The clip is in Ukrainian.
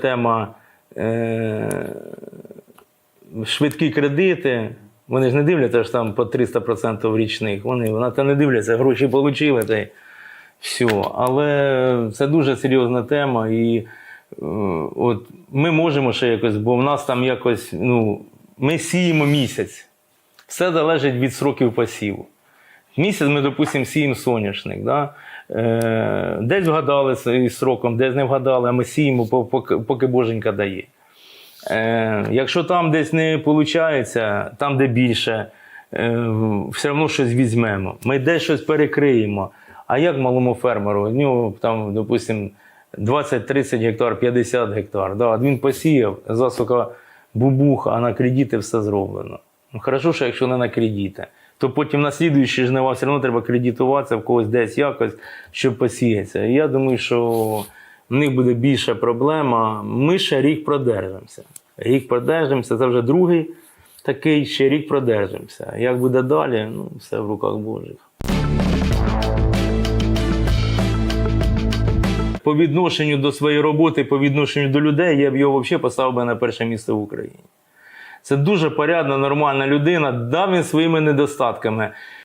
Тема е, швидкі кредити. Вони ж не дивляться ж там по 300% річних. Вони на це не дивляться, гроші отримали та й все. Але це дуже серйозна тема. І е, от ми можемо ще якось, бо в нас там якось, ну, ми сіємо місяць. Все залежить від сроків посіву. Місяць ми, допустимо, сіємо соняшник. Да? Е, десь вгадали із сроком, десь не вгадали, а ми сіємо, поки, поки боженька дає. Е, якщо там десь не виходить, там, де більше, е, все одно щось візьмемо. Ми десь щось перекриємо. А як малому фермеру? У нього там, допустимо, 20-30 гектар, 50 гектар. Да? Він посіяв, засука бубуха, а на кредити все зроблено. Ну, хорошо, що якщо не на кредити, то потім на слідуючі жнива все одно треба кредитуватися в когось десь якось, щоб посіятися. Я думаю, що в них буде більша проблема. Ми ще рік продержимося. Рік продержимося, це вже другий такий, ще рік продержимося. Як буде далі, ну, все в руках Божих. По відношенню до своєї роботи, по відношенню до людей, я б його взагалі поставив би на перше місце в Україні. Це дуже порядна, нормальна людина, Дав він своїми недостатками.